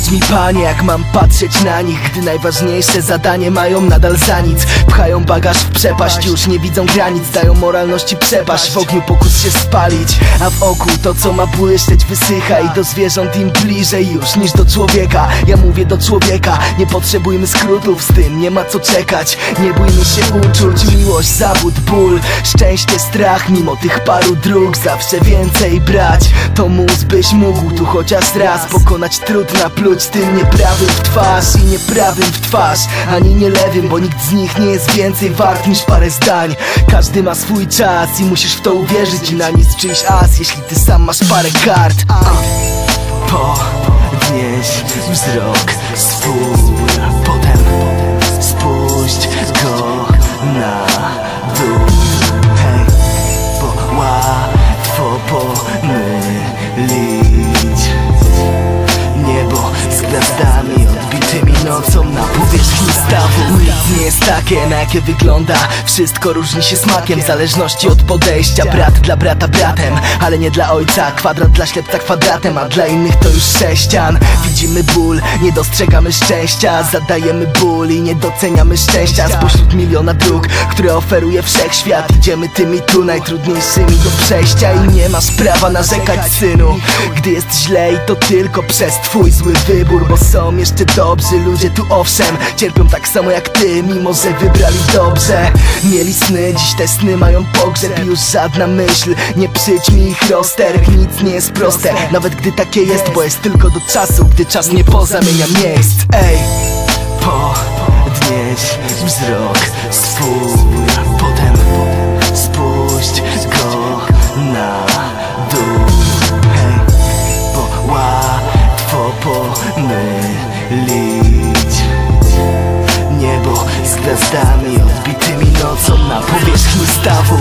mi panie, jak mam patrzeć na nich Gdy najważniejsze zadanie mają nadal za nic. Pchają bagaż w przepaść, już nie widzą granic Dają moralności przepaść, w ogniu pokus się spalić A w oku to co ma błyszczeć wysycha. I do zwierząt im bliżej już niż do człowieka. Ja mówię do człowieka, nie potrzebujmy skrótów z tym Nie ma co czekać, nie bójmy się uczuć Miłość, zawód, ból, szczęście, strach Mimo tych paru dróg zawsze więcej brać. To mus byś mógł tu chociaż raz Pokonać trud, napluć tym nieprawym w twarz I nieprawym w twarz, ani nie lewym Bo nikt z nich nie jest więcej wart niż parę zdań. Każdy ma swój czas i musisz w to uwierzyć I na nic czyjś as, jeśli ty sam masz parę kart. Podnieś wzrok swój jest takie, na jakie wygląda. Wszystko różni się smakiem w zależności od podejścia. Brat dla brata bratem, ale nie dla ojca. Kwadrat dla ślepca kwadratem, a dla innych to już sześcian. Widzimy ból, nie dostrzegamy szczęścia. Zadajemy ból i nie doceniamy szczęścia. Spośród miliona dróg, które oferuje wszechświat. Idziemy tymi tu najtrudniejszymi do przejścia. I nie masz prawa narzekać synu. Gdy jest źle i to tylko przez twój zły wybór. Bo są jeszcze dobrzy ludzie tu owszem. Cierpią tak samo jak ty, mimo że wybrali dobrze. Mieli sny, dziś te sny mają pogrzeb I już żadna myśl nie przyćmi ich rozterk Nic nie jest proste, nawet gdy takie jest Bo jest tylko do czasu, gdy czas nie pozamienia miejsc. Ej, podnieś wzrok swój Potem spuść go na dół. Hej, bo łatwo pomylić gwiazdami odbitymi nocą na powierzchni stawu